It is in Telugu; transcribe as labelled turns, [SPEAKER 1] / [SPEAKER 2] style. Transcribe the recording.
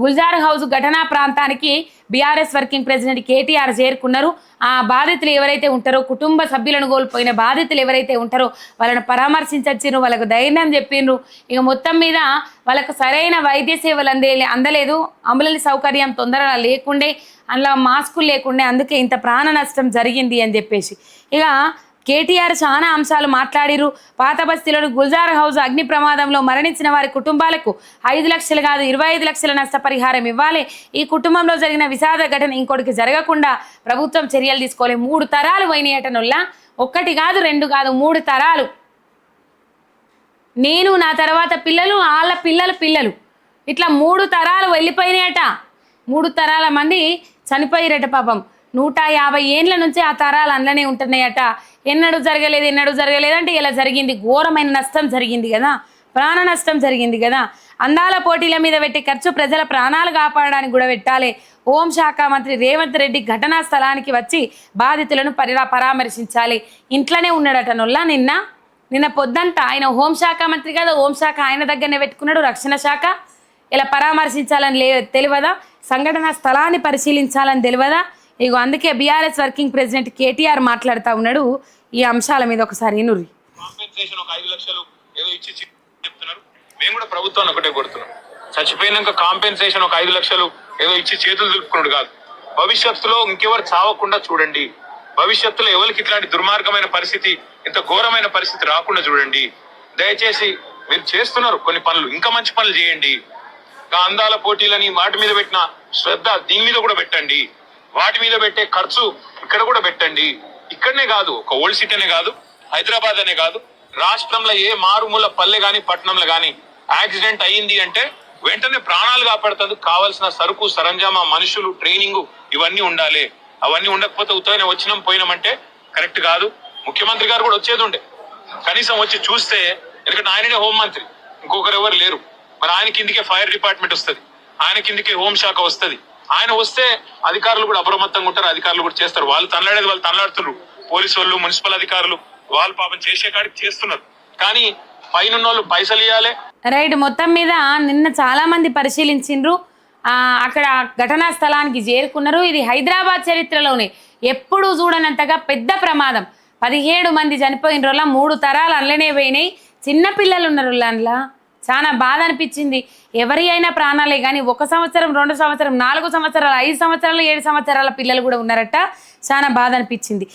[SPEAKER 1] గుల్జార్ హౌస్ ఘటనా ప్రాంతానికి బీఆర్ఎస్ వర్కింగ్ ప్రెసిడెంట్ కేటీఆర్ చేరుకున్నారు. ఆ బాధితులు ఎవరైతే ఉంటారో కుటుంబ సభ్యులను కోల్పోయిన బాధితులు ఎవరైతే ఉంటారో వాళ్ళని పరామర్శించొచ్చిండ్రు వాళ్ళకు ధైర్యం చెప్పిండ్రు ఇక మొత్తం మీద వాళ్ళకు సరైన వైద్య సేవలు అందే అందలేదు. అంబులెన్స్ సౌకర్యం తొందరగా లేకుండే అందులో మాస్కులు లేకుండే అందుకే ఇంత ప్రాణ నష్టం జరిగింది అని చెప్పేసి. ఇక కేటీఆర్ చాలా అంశాలు మాట్లాడిరు. పాత బస్తీలోని గుల్జార్ హౌస్ అగ్ని ప్రమాదంలో మరణించిన వారి కుటుంబాలకు ఐదు లక్షలు కాదు ఇరవై ఐదు లక్షల నష్టపరిహారం ఇవ్వాలి. ఈ కుటుంబంలో జరిగిన విషాద ఘటన ఇంకోటికి జరగకుండా ప్రభుత్వం చర్యలు తీసుకోవాలి మూడు తరాలు పోయినాయటనుల్లా ఒక్కటి కాదు రెండు కాదు మూడు తరాలు. నేను నా తర్వాత పిల్లలు వాళ్ళ పిల్లల పిల్లలు. ఇట్లా మూడు తరాలు వెళ్ళిపోయినాయట. మూడు తరాల మంది చనిపోయిరట పాపం. నూట యాభై ఏండ్ల నుంచి ఆ తరాలు అందులోనే ఉంటున్నాయట. ఎన్నడూ జరగలేదు ఎన్నడూ జరగలేదు అంటే ఇలా జరిగింది. ఘోరమైన నష్టం జరిగింది కదా. ప్రాణ నష్టం జరిగింది కదా. అందాల పోటీల మీద పెట్టే ఖర్చు ప్రజల ప్రాణాలు కాపాడడానికి కూడా పెట్టాలి. హోంశాఖ మంత్రి రేవంత్ రెడ్డి ఘటనా స్థలానికి వచ్చి బాధితులను పరిరా పరామర్శించాలి. ఇంట్లోనే ఉన్నాడట నొల్లా నిన్న. నిన్న పొద్దంతా ఆయన హోంశాఖ మంత్రి కదా. హోంశాఖ ఆయన దగ్గరనే పెట్టుకున్నాడు రక్షణ శాఖ. ఇలా పరామర్శించాలని లే తెలియదా? సంఘటన స్థలాన్ని పరిశీలించాలని తెలియదా? ఇగో అందుకే బీఆర్ఎస్ వర్కింగ్ ప్రెసిడెంట్ కేటీఆర్ మాట్లాడుతూ ఉన్నాడు. ఈ అంశాల మీద ఒకసారి నుర్రి
[SPEAKER 2] ఒక ఐదు లక్షలు ఏదో ఇచ్చి చెప్తున్నారు. మేము కూడా ప్రభుత్వాన్ని ఒకటే కొడుతున్నాం చచ్చిపోయినాక కాంపెన్సేషన్ ఒక ఐదు లక్షలు ఏదో ఇచ్చి చేతులు దులుపుకున్నాడు కాదు. భవిష్యత్తులో ఇంకెవరు చావకుండా చూడండి. భవిష్యత్తులో ఎవరికి ఇట్లాంటి దుర్మార్గమైన పరిస్థితి ఇంత ఘోరమైన పరిస్థితి రాకుండా చూడండి. దయచేసి మీరు చేస్తున్నారు కొన్ని పనులు. ఇంకా మంచి పనులు చేయండి. ఇంకా అందాల పోటీలని వాటి మీద పెట్టిన శ్రద్ధ దీని మీద కూడా పెట్టండి. వాటి మీద పెట్టే ఖర్చు ఇక్కడ కూడా పెట్టండి. ఇక్కడనే కాదు ఒక ఓల్డ్ సిటీ అనే కాదు హైదరాబాద్ అనే కాదు రాష్ట్రంలో ఏ మారుమూల పల్లె కానీ పట్టణంలో కానీ యాక్సిడెంట్ అయ్యింది అంటే వెంటనే ప్రాణాలు కాపాడుతందుకు కావాల్సిన సరుకు సరంజామా మనుషులు ట్రైనింగ్ ఇవన్నీ ఉండాలి. అవన్నీ ఉండకపోతే ఉత్తగానే వచ్చినాం పోయినామంటే కరెక్ట్ కాదు. ముఖ్యమంత్రి గారు కూడా వచ్చేది ఉండే. కనీసం వచ్చి చూస్తే ఎందుకంటే ఆయననే హోంమంత్రి ఇంకొకరు ఎవరు లేరు. మరి ఆయన కిందికే ఫైర్ డిపార్ట్మెంట్ వస్తది. ఆయన కిందికే హోంశాఖ వస్తది. ఆయన వస్తే అధికారులు కూడా అప్రమత్తంగా ఉంటారు అధికారులు కూడా చేస్తారు. వాళ్ళు తనలాడేది వాళ్ళు తనలాడుతున్నారు. పోలీసు వాళ్ళు మున్సిపల్ అధికారులు వాళ్ళు పాపం చేసే కాడికి చేస్తున్నారు. కానీ పైన వాళ్ళు పైసలు ఇవ్వాలి
[SPEAKER 1] రైట్ మొత్తం మీద నిన్న చాలా మంది పరిశీలించిండ్రు. ఆ, అక్కడ ఘటనా స్థలానికి చేరుకున్నారు. ఇది హైదరాబాద్ చరిత్రలోనే ఎప్పుడూ చూడనంతగా పెద్ద ప్రమాదం. పదిహేడు మంది చనిపోయిన రోజుల మూడు తరాలు అందులోనే పోయినాయి. చిన్న పిల్లలు ఉన్నారు అందులో. చాలా బాధ అనిపించింది. ఎవరి అయినా ప్రాణాలే కానీ ఒక సంవత్సరం రెండు సంవత్సరం నాలుగు సంవత్సరాలు ఐదు సంవత్సరాలు ఏడు సంవత్సరాల పిల్లలు కూడా ఉన్నారట. చాలా బాధ అనిపించింది.